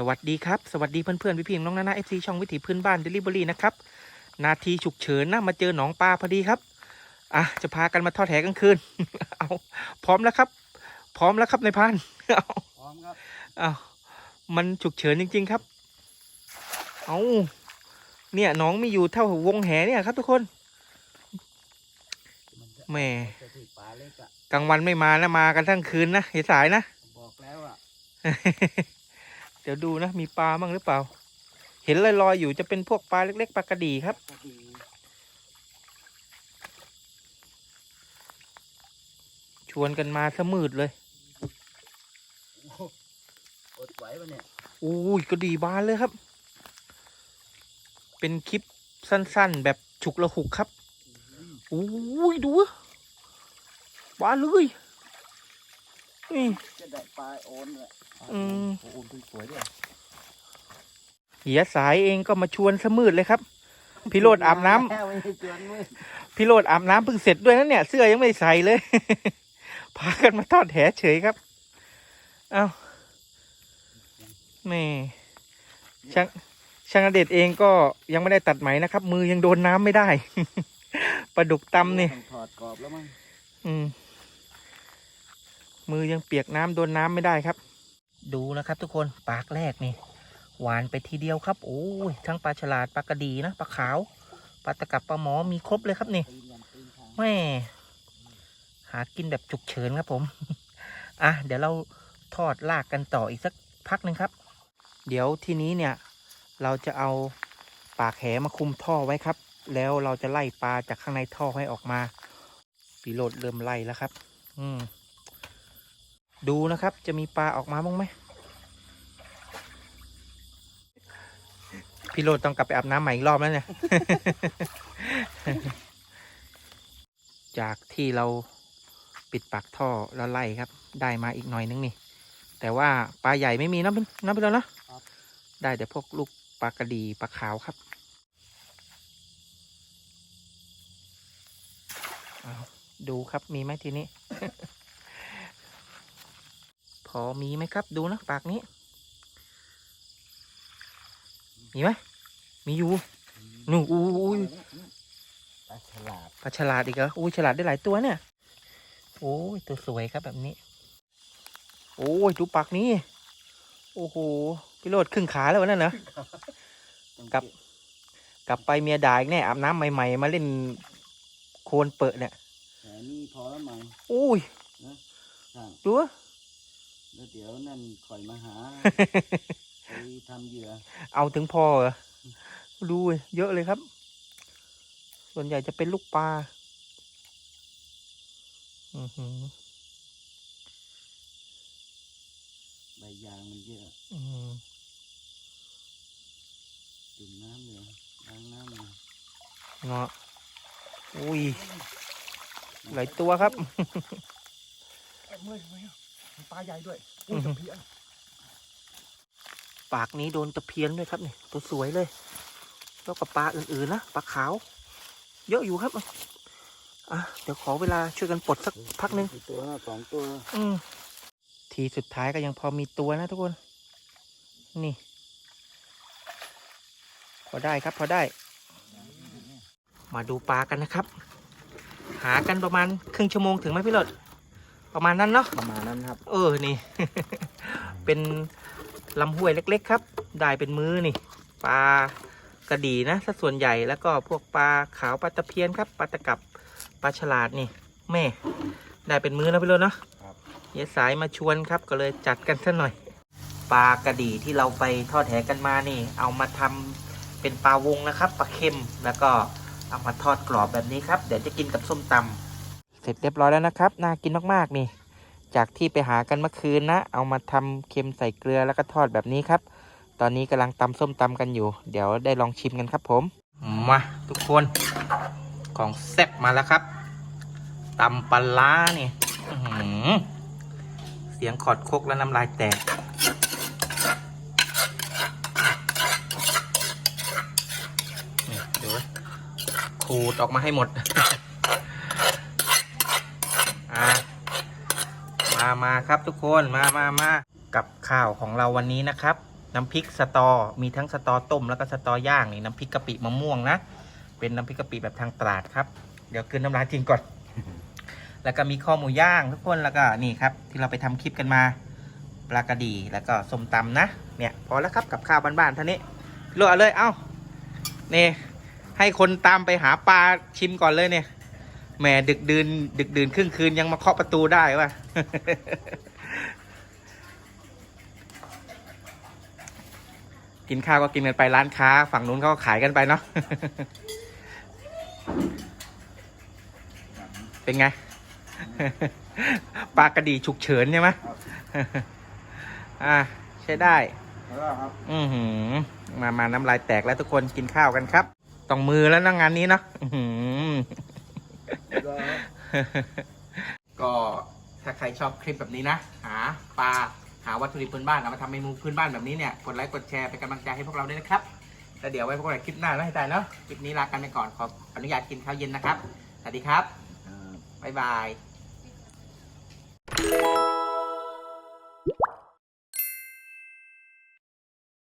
สวัสดีครับ สวัสดีเพื่อนๆพี่ๆน้องๆนานาเอฟซีช่องวิถีพื้นบ้านเดลิเวอรี่นะครับ นาทีฉุกเฉินนะมาเจอหนองปลาพอดีครับอะจะพากันมาทอดแหกลางคืน เอาพร้อมแล้วครับ พร้อมแล้วครับในายพรานเอาพร้อมครับเอามันฉุกเฉินจริง ๆครับ เอาเนี่ยหน้องมีอยู่เท่าวงแหเนี่ยครับ ทุกคนมันจะแหม่จะถือปลาเล็กอะกลางวันไม่มานะมากันทั้งคืนนะเห็นสายนะบอกแล้วอะเดี๋ยวดูนะ มีปลาบ้างหรือเปล่า เห็นลอยๆอยู่จะเป็นพวกปลาเล็ก ๆปลากระดีครับก็ดีชวนกันมาสมืดเลยโอ้โหอดไหวปะเนี่ยอุ้ยกระดีบานเลยครับ เป็นคลิปสั้น ๆ แบบฉุกละหุกครับอื้ออุ้ยดูอะบานเลยนี่จะได้ปลาโอนเลย อืมโอ้โอนสวยๆด้วยเหียสายเองก็มาชวนสมืดเลยครับ พี่โรดอาบน้ำแไม่ให้ชวนมือพี่โรดอาบน้ำเพิ่งเสร็จด้วยนะเนี่ย เสื้อยังไม่ใส่เลย พากันมาทอดแหเฉยครับ เอาแม่ช่างช่างอเดชเองก็ยังไม่ได้ตัดไหมนะครับ มือยังโดนน้ำไม่ได้ ปลาดุกตำนี่ต้องถอดกรอบแล้วมั้งอืมมือยังเปียกน้ำโดนน้ำไม่ได้ครับ ดูนะครับทุกคนปากแรกนี่ หวานไปทีเดียวครับ โอ้ยทั้งปลาฉลาดปลากระดีนะปลาขาวปลาตะกับปลาหมอมีครบเลยครับนี่แม่หากินแบบฉุกเฉินครับผม อะเดี๋ยวเราทอดลากกันต่ออีกสักพักหนึ่งครับ เดี๋ยวทีนี้เนี่ย เราจะเอาปากแหมาคุมท่อไว้ครับ แล้วเราจะไล่ปลาจากข้างในท่อให้ออกมาปีโรดเริ่มไล่แล้วครับ อืม ดูนะครับ จะมีปลาออกมาบ้างไหมพี่โรดต้องกลับไปอาบน้ำใหม่อีกรอบแล้วเนี่ย จากที่เราปิดปากท่อแล้วไล่ครับ ได้มาอีกหน่อยนึงนี่ แต่ว่าปลาใหญ่ไม่มีนะพี่นะพี่แล้วนะได้แต่พวกลูกปลากระดีปลาขาวครับเอาดูครับมีไหมทีนี้พ อมีไหมครับ ดูนะปากนี้ มีไหมมีอยู่นู่นอู้อู้ปลาฉลาดปลาฉลาดอีกเหรออุ้ยฉลาดได้หลายตัวเนี่ย โอ้ยตัวสวยครับแบบนี้ โอ้ยดูปากนี้ โอ้โหพี่โรดครึ่งขาแล้ววะนั่นเหรอต้องกับ กลับไปเมียด่าอีกแน่อาบน้ำใหม่ ๆ มาเล่นโคลนเปิดเนี่ยแหมนี่พอแล้วมั้งอุ้ยช่างดูวะ แล้วเดี๋ยวนั่นคอยมาหาไปทำเหยื่อเอาถึงพอเหรอดูเว้ยเยอะเลยครับ ส่วนใหญ่จะเป็นลูกปลาอือหือใบยางมันเยอะอืมจุ่มน้ำเลยล้างน้ำเลยเงาะอุ้ยหลายตัวครับ เมื่อยไหมมี ปลาใหญ่ด้วยอือหือเพี้ยนปากนี้โดนตะเพียนด้วยครับเนี่ยตัวสวยเลย แล้วก็ปลาอื่นๆนะปลาขาว เยอะอยู่ครับอะเดี๋ยวขอเวลาช่วยกันปลดสักพักหนึงกี่ตัวนะสองตัว อืมทีสุดท้ายก็ยังพอมีตัวนะทุกคน นี่ พอได้ครับพอได้ มาดูปลากันนะครับ หากันประมาณครึ่งชั่วโมงถึงไหมพี่รถ ประมาณนั้นเนาะประมาณนั้นครับ เออนี่ เป็นลำห้วยเล็ก ๆ ครับ ได้เป็นมือนี่ปลากระดีนะสัดส่วนใหญ่แล้วก็พวกปลาขาวปลาตะเพียนครับปลาตะกับปลาฉลาดนี่ แม่ ได้เป็นมือแล้วพี่รถเนาะครับ เยสายมาชวนครับก็เลยจัดกันสักหน่อยปลากระดีที่เราไปทอดแหกันมานี่ เอามาทำเป็นปลาวงนะครับปลาเค็มแล้วก็เอามาทอดกรอบแบบนี้ครับ เดี๋ยวจะกินกับส้มตำเส ร็จเรียบร้อยแล้วนะครับ น่ากินมากๆนี่ จากที่ไปหากันเมื่อคืนนะ เอามาทำเค็มใส่เกลือแล้วก็ทอดแบบนี้ครับ ตอนนี้กำลังตำส้มตำกันอยู่ เดี๋ยวได้ลองชิมกันครับผม มาทุกคน ของแซ่บมาแล้วครับตำปลาร้านี่อื้อหือเสียงขอดคกและน้ำลายแตก นี่ดูขูดออกมาให้หมด อ่า มามาครับทุกคนมามามากับข้าวของเราวันนี้นะครับ น้ำพริกสตอมีทั้งสตอต้มแล้วก็สตอย่างนี่น้ำพริกกะปิมะม่วงนะ เป็นน้ำพริกกะปิแบบทางตราดครับ เดี๋ยวคืนน้ำลายจริงก่อน แล้วก็มีข้อหมูย่างทุกคนแล้วก็นี่ครับ ที่เราไปทำคลิปกันมาปลากระดีแล้วก็ส้มตำนะ เนี่ยพอแล้วครับกับข้าวบ้านๆท่านี้พี่โลเอาเลยเอ้านี่ให้คนตามไปหาปลาชิมก่อนเลยเนี่ย แหมดึกดื่นดึกดื่นครึ่งคืนยังมาเคาะประตูได้วะกินข้าวก็กินกันไปร้านค้า ฝั่งนู้นเขาก็ขายกันไปเนาะเป็นไงปลากระดีฉุกเฉินใช่ไหมอ่าใช้ได้แล้วครับอือหือ มามาน้ำลายแตกแล้วทุกคนกินข้าวกันครับ ต้องมือแล้วนะงานนี้เนาะ อื้อหือก็ถ้าใครชอบคลิปแบบนี้นะ หาปลาหาวัตถุดิบพื้นบ้านเอามาทำเมนูพื้นบ้านแบบนี้เนี่ยกดไลค์กดแชร์เป็นกำลังใจให้พวกเราด้วยนะครับแล้วเดี๋ยวไว้พบกันใหม่คลิปหน้านะให้ตายเนาะคลิปนี้ลากันไปก่อนขออนุญาตกินข้าวเย็นนะครับสวัสดีครับอ่าบ๊ายบาย